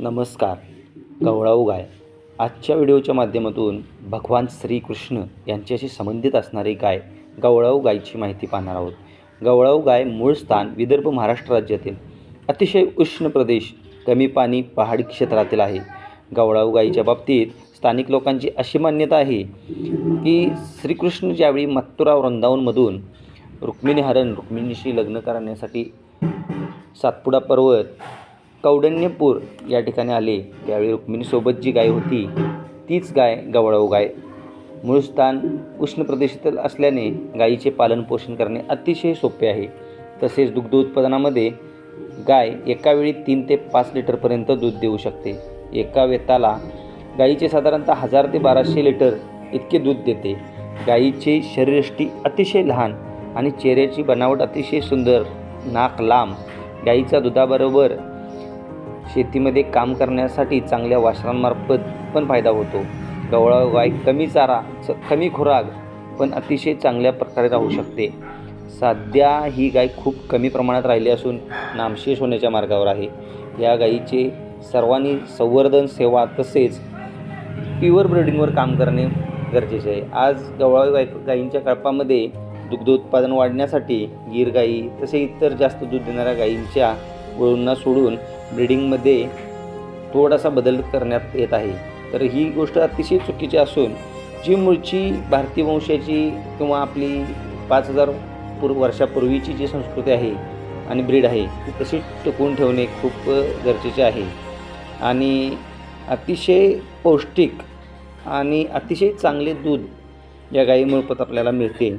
नमस्कार गवळाऊ गाय. आजच्या व्हिडिओच्या माध्यमातून भगवान श्रीकृष्ण यांच्याशी संबंधित असणारी गाय गवळाऊ गायची माहिती पाहणार आहोत. गवळाऊ गाय मूळ स्थान विदर्भ महाराष्ट्र राज्यातील अतिशय उष्ण प्रदेश कमी पाणी पहाडी क्षेत्रातील आहे. गवळाऊ गायीच्या बाबतीत स्थानिक लोकांची अशी मान्यता आहे की श्रीकृष्ण ज्यावेळी मथुरा वृंदावनमधून रुक्मिणी हरण रुक्मिणीशी लग्न करण्यासाठी सातपुडा पर्वत कौंडण्यपूर या ठिकाणी आले. त्यावेळी रुक्मिणीसोबत जी गाय होती तीच गाय गवळाऊ गाय. मूळ स्थान उष्ण प्रदेशातील असल्याने गायीचे पालनपोषण करणे अतिशय सोपे आहे. तसेच दुग्ध उत्पादनामध्ये गाय एकावेळी तीन ते पाच लिटरपर्यंत दूध देऊ शकते. एका वेताला गायीचे साधारणतः हजार ते बाराशे लिटर इतके दूध देते. गायीची शरीरष्टी अतिशय लहान आणि चेहऱ्याची बनावट अतिशय सुंदर नाक लांब. गायीचा दुधाबरोबर शेतीमध्ये काम करण्यासाठी चांगल्या वासरांमार्फत पण फायदा होतो. गवळा गाय कमी चारा कमी खुराक पण अतिशय चांगल्या प्रकारे राहू शकते. सध्या ही गाय खूप कमी प्रमाणात राहिली असून नामशेष होण्याच्या मार्गावर आहे. या गायीचे सर्वांनी संवर्धन सेवा तसेच प्युअर ब्रिडिंगवर काम करणे गरजेचे आहे. आज गवळावी गाय गायींच्या कळपामध्ये दुग्ध उत्पादन वाढण्यासाठी गीर गाई तसे इतर जास्त दूध देणाऱ्या गायींच्या वळूंना सोडून ब्रिडिंगमध्ये थोडासा बदल करण्यात येत आहे. तर ही गोष्ट अतिशय चुकीची असून जी मूळची भारतीय वंशाची किंवा आपली पाच हजार पूर्व वर्षापूर्वीची जी संस्कृती आहे आणि ब्रीड आहे ती तशी टिकवून ठेवणे खूप गरजेचे आहे. आणि अतिशय पौष्टिक आणि अतिशय चांगले दूध या गायीमार्फत आपल्याला मिळते.